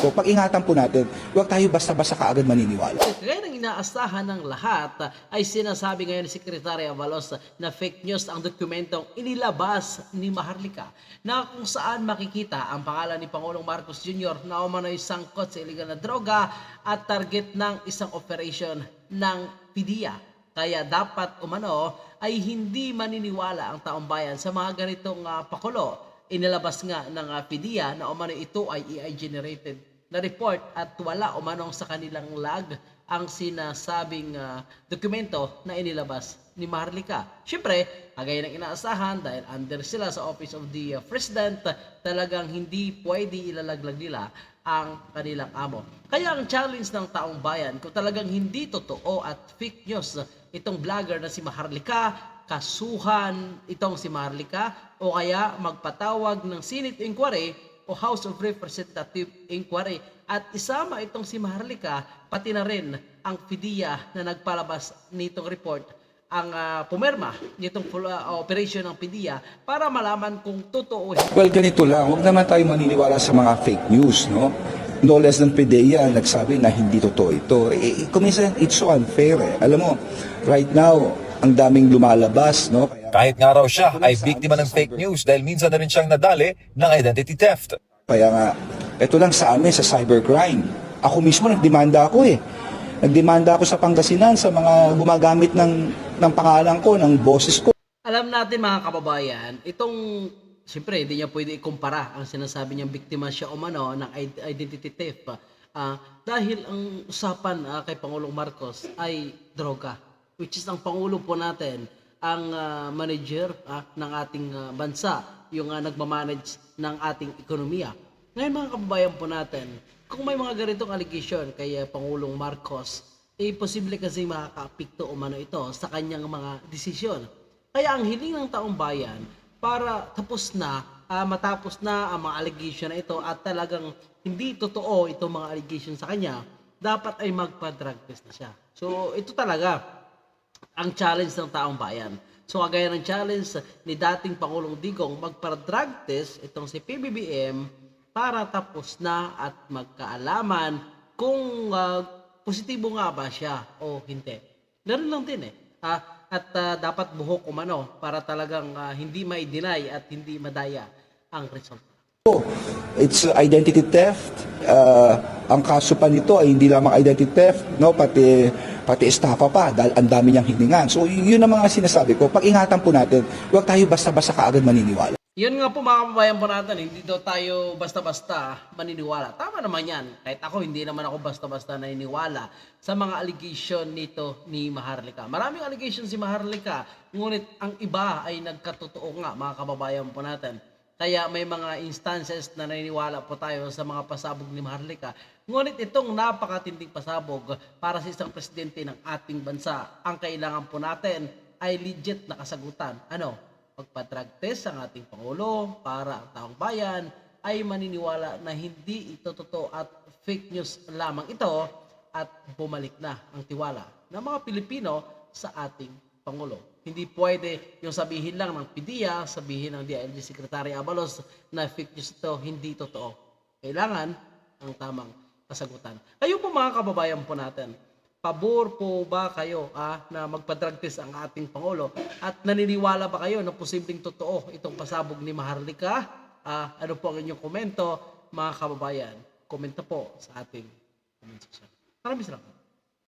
ko, pag-ingatan po natin, huwag tayo basta-basta kaagad maniniwala. Kaya ng inaasahan ng lahat ah, ay sinasabi ngayon ni Secretary Avalos na fake news ang dokumentong inilabas ni Maharlika na kung saan makikita ang pangalan ni Pangulong Marcos Jr. na umano'y sangkot sa illegal na droga at target ng isang operation ng PDEA. Kaya dapat umano ay hindi maniniwala ang taong bayan sa mga ganitong ah, pakulo. Inilabas nga ng uh, PDEA na umano ito ay AI generated na report at wala umanong sa kanilang lag ang sinasabing ah, dokumento na inilabas ni Maharlika. Siyempre, kagaya ng inaasahan dahil under sila sa Office of the ah, President, talagang hindi pwede ilalaglag nila ang kanilang amo. Kaya ang challenge ng taong bayan, kung talagang hindi totoo at fake news itong vlogger na si Maharlika, kasuhan itong si Maharlika o kaya magpatawag ng Senate Inquiry o House of Representative Inquiry at isama itong si Maharlika pati na rin ang PDEA na nagpalabas nitong report ang ah, pumerma nitong ah, operation ng PDEA para malaman kung totoo Well, ganito lang, huwag naman tayo maniniwala sa mga fake news, no? No less than PDEA nagsabi na hindi totoo ito. Eh, eh, kuminsan, it's so unfair eh. Alam mo, right now, ang daming lumalabas, no? Kahit nga raw siya ay biktima ng fake news dahil minsan na rin siyang nadali ng identity theft. kaya nga, ito lang sa amin, sa cybercrime. Ako mismo, nagdemanda ako eh. Nagdemanda ako sa Pangasinan sa mga gumagamit ng, ng pangalan ko, ng boses ko. Alam natin mga kababayan, itong siyempre hindi niya pwede ikumpara ang sinasabi niyang biktima siya o mano ng id- identity theft ah, dahil ang usapan ah, kay Pangulong Marcos ay droga which is ang Pangulo po natin ang ah, manager ah, ng ating ah, bansa yung uh, nagmamanage ng ating ekonomiya. Ngayon mga kababayan po natin, kung may mga ganitong allegation kay ah, Pangulong Marcos, eh posible kasi makaka-apekto umano ito sa kanyang mga desisyon. Kaya ang hiling ng taong bayan para tapos na, ah, matapos na ang mga allegation na ito at talagang hindi totoo itong mga allegation sa kanya, dapat ay magpa-drug test na siya. So ito talaga ang challenge ng taong bayan. So kagaya ng challenge ni dating Pangulong Digong magpa-drug test itong si PBBM para tapos na at magkaalaman kung ah, positibo nga ba siya o hindi. Ganun lang din eh. Ah, at ah, dapat buhok umano para talagang ah, hindi mai-deny at hindi madaya ang result. It's uh, identity theft. Uh, ang kaso pa nito ay hindi lamang identity theft, no, pati pati estafa pa dahil ang dami niyang hiningan. So yun ang mga sinasabi ko. Pag-ingatan po natin, huwag tayo basta-basta kaagad maniniwala. Yun nga po mga kababayan po natin, hindi daw tayo basta-basta maniniwala. Tama naman yan. Kahit ako, hindi naman ako basta-basta naniniwala sa mga allegation nito ni Maharlika. Maraming allegation si Maharlika, ngunit ang iba ay nagkatotoo nga mga kababayan po natin. Kaya may mga instances na naniniwala po tayo sa mga pasabog ni Maharlika. Ngunit itong napakatinding pasabog para sa isang presidente ng ating bansa, ang kailangan po natin ay legit na kasagutan. Ano? Magpa-drug test ang ating Pangulo para ang taong bayan ay maniniwala na hindi ito totoo at fake news lamang ito at bumalik na ang tiwala ng mga Pilipino sa ating Pangulo. Hindi pwede yung sabihin lang ng PDEA, sabihin ng DILG Secretary Abalos na fake news ito, hindi totoo. Kailangan ang tamang kasagutan. Kayo po mga kababayan po natin, pabor po ba kayo ah, na magpa-drug test ang ating Pangulo at naniniwala ba kayo na posibleng totoo itong pasabog ni Maharlika? Ah, ano po ang inyong komento mga kababayan? Komento po sa ating comment section. Maraming salamat.